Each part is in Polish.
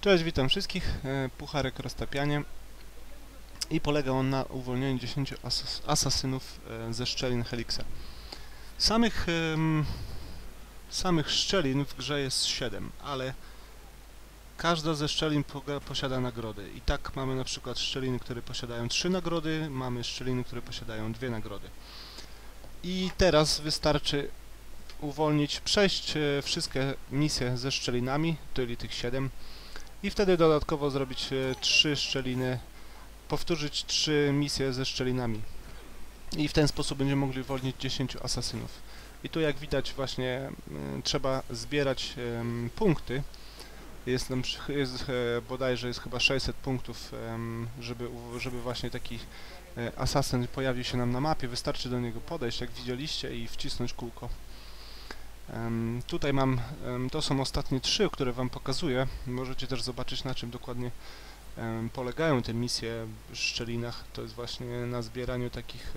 Cześć, witam wszystkich. E, Pucharek roztapianie. I polega on na uwolnieniu 10 asas asasynów e, ze szczelin Helixa. Samych, em, samych szczelin w grze jest 7, ale każda ze szczelin posiada nagrody. I tak mamy na przykład szczeliny, które posiadają 3 nagrody, mamy szczeliny, które posiadają 2 nagrody. I teraz wystarczy uwolnić, przejść e, wszystkie misje ze szczelinami, czyli tych 7 i wtedy dodatkowo zrobić e, trzy szczeliny, powtórzyć trzy misje ze szczelinami. I w ten sposób będziemy mogli uwolnić 10 asasynów. I tu jak widać właśnie y, trzeba zbierać punkty. Jest, przy- jest e, bodajże jest chyba 600 punktów, żeby, żeby właśnie taki e, asasyn pojawił się nam na mapie. Wystarczy do niego podejść, jak widzieliście, i wcisnąć kółko. Tutaj mam, to są ostatnie trzy, które Wam pokazuję. Możecie też zobaczyć na czym dokładnie polegają te misje w szczelinach. To jest właśnie na zbieraniu takich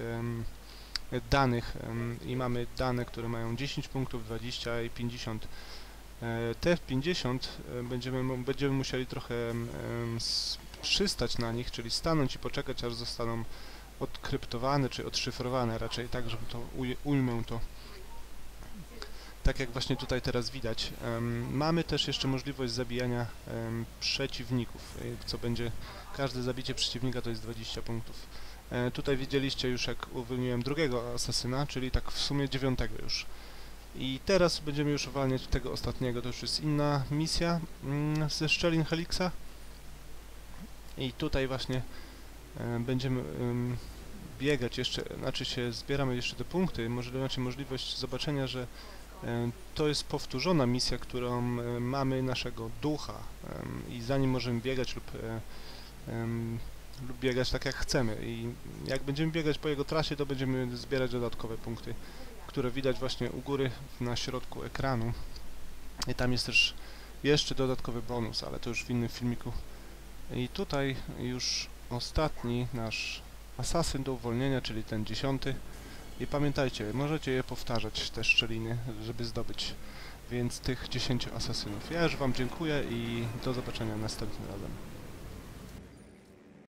danych i mamy dane, które mają 10 punktów, 20 i 50. E, Te 50 e, będziemy, będziemy musieli trochę przystać na nich, czyli stanąć i poczekać aż zostaną odkryptowane czy odszyfrowane raczej tak, żeby to uj- ujmę to tak jak właśnie tutaj teraz widać. Mamy też jeszcze możliwość zabijania przeciwników, y, co będzie, każde zabicie przeciwnika to jest 20 punktów. E, tutaj widzieliście już jak uwolniłem drugiego asasyna, czyli tak w sumie dziewiątego już. I teraz będziemy już uwalniać tego ostatniego, to już jest inna misja mm, ze szczelin Helixa. I tutaj właśnie e, będziemy em, biegać jeszcze, znaczy się zbieramy jeszcze te punkty, może macie możliwość zobaczenia, że E, To jest powtórzona misja, którą e, mamy naszego ducha em, i za nim możemy biegać lub, e, lub biegać tak jak chcemy. I jak będziemy biegać po jego trasie, to będziemy zbierać dodatkowe punkty, które widać właśnie u góry na środku ekranu. I tam jest też jeszcze dodatkowy bonus, ale to już w innym filmiku. I tutaj już ostatni nasz asasyn do uwolnienia, czyli ten dziesiąty i pamiętajcie, możecie je powtarzać, te szczeliny, żeby zdobyć więc tych 10 asasynów. Ja już Wam dziękuję i do zobaczenia następnym razem.